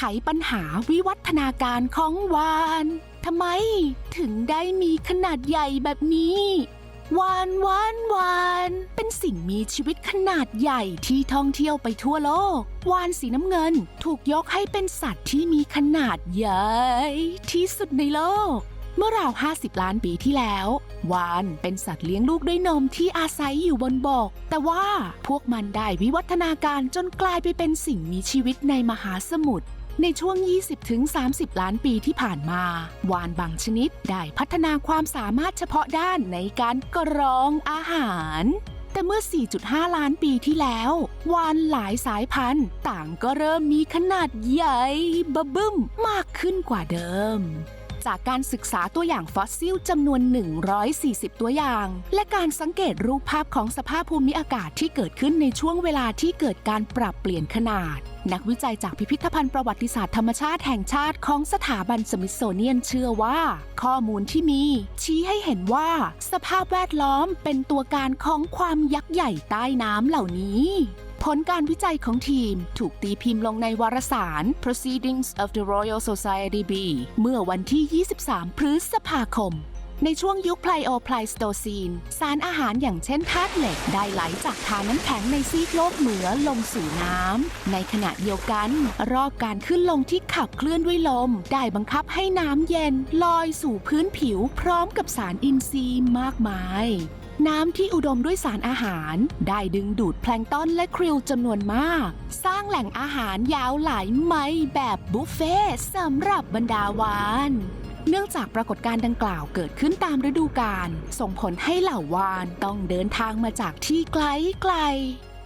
ไขปัญหาวิวัฒนาการของวานทำไมถึงได้มีขนาดใหญ่แบบนี้ วานวานวานเป็นสิ่งมีชีวิตขนาดใหญ่ที่ท่องเที่ยวไปทั่วโลก วานสีน้ำเงินถูกยกให้เป็นสัตว์ที่มีขนาดใหญ่ที่สุดในโลกเมื่อราว 50 ล้านปีที่แล้ว วานเป็นสัตว์เลี้ยงลูกด้วยนมที่อาศัยอยู่บนบก แต่ว่าพวกมันได้วิวัฒนาการจนกลายไปเป็นสิ่งมีชีวิตในมหาสมุทร ในช่วง 20-30 ล้านปีที่ผ่านมา วานบางชนิดได้พัฒนาความสามารถเฉพาะด้านในการกรองอาหาร แต่เมื่อ 4.5 ล้านปีที่แล้ว วานหลายสายพันธุ์ ต่างก็เริ่มมีขนาดใหญ่บะบึ้มมากขึ้นกว่าเดิมจากการศึกษาตัวอย่างฟอสซิลจำนวน 140 ตัวอย่าง และการสังเกตรูปภาพของสภาพภูมิอากาศที่เกิดขึ้นในช่วงเวลาที่เกิดการปรับเปลี่ยนขนาด นักวิจัยจากพิพิธภัณฑ์ประวัติศาสตร์ธรรมชาติแห่งชาติของสถาบันสมิธโซเนียนเชื่อว่า ข้อมูลที่มี ชี้ให้เห็นว่า สภาพแวดล้อมเป็นตัวการของความยักษ์ใหญ่ใต้น้ำเหล่านี้ผลการวิจัยของทีมถูกตีพิมพ์ลงในวารสาร Proceedings of the Royal Society B เมื่อวันที่ 23 พฤษภาคม ในช่วงยุคไพลโอไพลสโตซีน สารอาหารอย่างเช่นธาตุเหล็กได้ไหลจากทานน้ำแข็งในซีกโลกเหนือลงสู่น้ำ ในขณะเดียวกัน รอบการขึ้นลงที่ขับเคลื่อนด้วยลม ได้บังคับให้น้ำเย็นลอยสู่พื้นผิวพร้อมกับสารอินทรีย์มากมายน้ำที่อุดมด้วยสารอาหาร ได้ดึงดูดแพลงต้นและคริลจำนวนมาก สร้างแหล่งอาหารยาวหลายไมล์แบบบุฟเฟ่ต์สำหรับบรรดาวาน เนื่องจากปรากฏการณ์ดังกล่าวเกิดขึ้นตามฤดูกาลส่งผลให้เหล่าวานต้องเดินทางมาจากที่ไกลไกล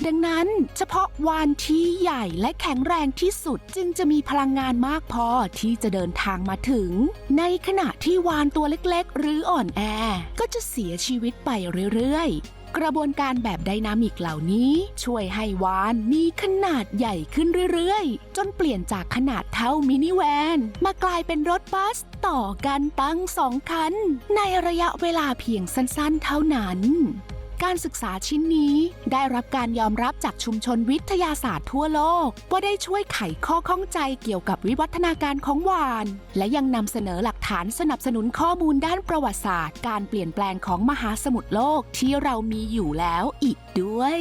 ดังนั้นเฉพาะวานที่ใหญ่และแข็งแรงที่สุดจึงจะมีพลังงานมากพอที่จะเดินทางมาถึง ในขณะที่วานตัวเล็กๆ หรืออ่อนแอ ก็จะเสียชีวิตไปเรื่อยๆ กระบวนการแบบไดนามิกเหล่านี้ ช่วยให้วานมีขนาดใหญ่ขึ้นเรื่อยๆ จนเปลี่ยนจากขนาดเท่ามินิแวน มากลายเป็นรถบัสต่อกันตั้งสองคัน ในระยะเวลาเพียงสั้นๆ เท่านั้น การศึกษาชิ้นนี้ ได้รับการยอมรับจากชุมชนวิทยาศาสตร์ทั่วโลก ว่าได้ช่วยไขข้อข้องใจเกี่ยวกับวิวัฒนาการของวาน และยังนำเสนอหลักฐานสนับสนุนข้อมูลด้านประวัติศาสตร์ การเปลี่ยนแปลงของมหาสมุทรโลกที่เรามีอยู่แล้วอีกด้วย